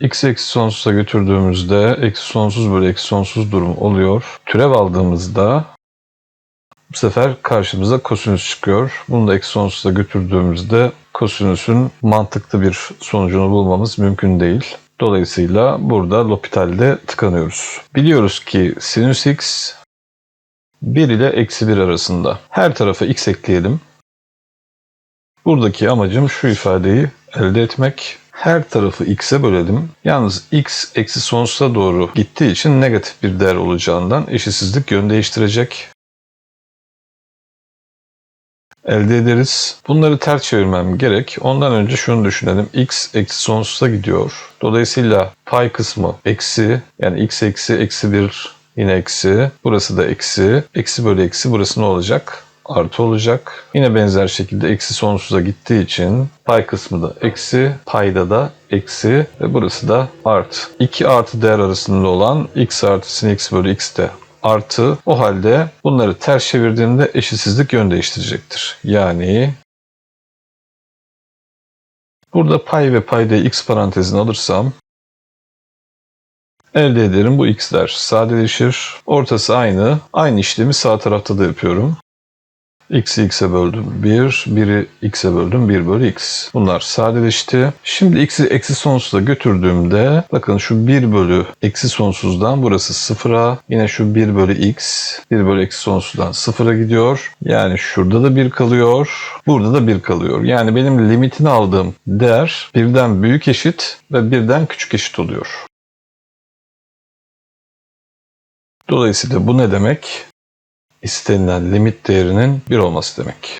x eksi sonsuza götürdüğümüzde eksi sonsuz bölü eksi sonsuz durum oluyor. Türev aldığımızda bu sefer karşımıza kosinüs çıkıyor. Bunu da eksi sonsuza götürdüğümüzde kosinüsün mantıklı bir sonucunu bulmamız mümkün değil. Dolayısıyla burada L'Hopital'de tıkanıyoruz. Biliyoruz ki sinüs x 1 ile eksi 1 arasında. Her tarafa x ekleyelim. Buradaki amacım şu ifadeyi elde etmek. Her tarafı x'e bölelim. Yalnız x eksi sonsuza doğru gittiği için negatif bir değer olacağından eşitsizlik yön değiştirecek. Elde ederiz. Bunları ters çevirmem gerek. Ondan önce şunu düşünelim. x eksi sonsuza gidiyor. Dolayısıyla pay kısmı eksi yani x eksi eksi 1 yine eksi. Burası da eksi. Eksi bölü eksi burası ne olacak? Artı olacak. Yine benzer şekilde eksi sonsuza gittiği için pay kısmı da eksi, payda da eksi ve burası da artı. İki artı değer arasında olan x artı sin x bölü x de artı. O halde bunları ters çevirdiğimde eşitsizlik yön değiştirecektir. Yani burada pay ve paydayı x parantezine alırsam elde ederim. Bu x'ler sadeleşir. Ortası aynı. Aynı işlemi sağ tarafta da yapıyorum. X'i x'e böldüm 1, 1'i x'e böldüm 1 bölü x. Bunlar sadeleşti. Şimdi x'i eksi sonsuza götürdüğümde bakın şu 1 bölü eksi sonsuzdan burası 0'a yine şu 1 bölü x 1 bölü eksi sonsuzdan 0'a gidiyor. Yani şurada da 1 kalıyor. Burada da 1 kalıyor. Yani benim limitini aldığım değer birden büyük eşit ve birden küçük eşit oluyor. Dolayısıyla bu ne demek? İstenilen limit değerinin 1 olması demek.